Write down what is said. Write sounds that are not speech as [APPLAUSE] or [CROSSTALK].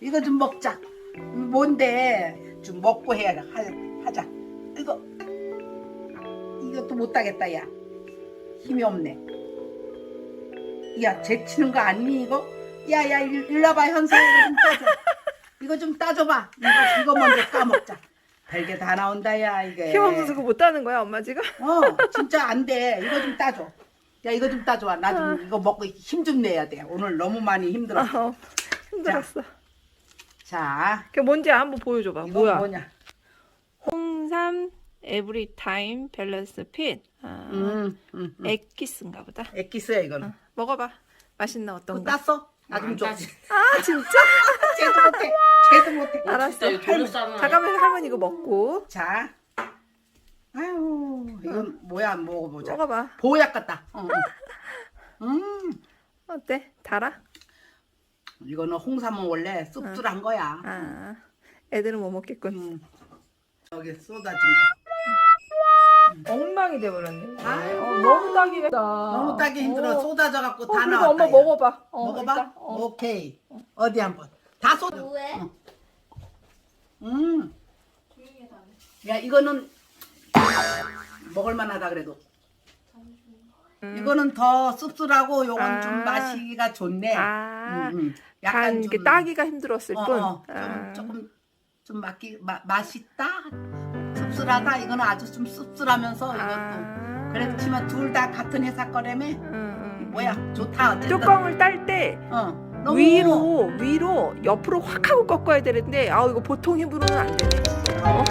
이거 좀 먹자. 뭔데? 좀 먹고 해야 하, 하자. 이거 이것도 못 따겠다 야. 힘이 없네. 야, 제치는 거 아니니 이거? 야야 일로 와봐 현서 이거 좀 따줘. 이거 좀 따줘봐. 이거 이거 먼저 따먹자. 별게 다 나온다 야 이게. 힘 없어서 그거 못 따는 거야 엄마 지금? 어, 진짜 안 돼. 이거 좀 따줘. 야, 이거 좀 따줘. 나좀 이거 먹고 힘 좀 내야 돼. 오늘 너무 많이 힘들어. 어, 힘들었어. 자, 그게 뭔지 한번 보여줘봐. 뭐야? 뭐냐? 홍삼 에브리타임 밸런스 핏. 아, 음, 음, 음. 엑기스인가 보다. 액기스야 이거는. 어, 먹어봐. 맛있나 그거 어떤가? 땄어? 나 좀 줘. 아 진짜? [LAUGHS] 쟤도 못해. 쟤도 못해. [LAUGHS] 알았어. 진짜 이거 잠깐만 할머니 이거 먹고 자, 아유, 이건 뭐야? 한번 먹어보자. 먹어봐. 보약 같다. 어, 어. [LAUGHS] 음, 어때? 달아? 이거는 홍삼은 원래 씁쓸한 거야. 아 애들은 못 먹겠군. 음. 여기 쏟아진 거. 엉망이 돼버렸네. 아유. 어, 너무 따기가 너무 따기 힘들어. 쏟아져 갖고 어, 다 그래도 나왔다. 엄마 야. 먹어봐. 어, 먹어봐. 일단, 어. 오케이. 어디 한번. 다 쏟아. 왜? 어. 음. 야 이거는 먹을 만하다 그래도. 음. 이거는 더 씁쓸하고 요건 아. 좀 마시기가 좋네. 아, 음, 음. 간그 따기가 힘들었을 어, 뿐. 어, 좀, 아. 조금 좀 맛기 마, 맛있다. 씁쓸하다. 이거는 아주 좀 씁쓸하면서 이것도. 아. 그렇지만 둘 다 같은 회사 거라며. 음, 음. 뭐야 좋다 어쨌든. 뚜껑을 딸때 어. 너무 위로 위로 옆으로 확 하고 꺾어야 되는데 아우 이거 보통 힘으로는 안 되네. 어?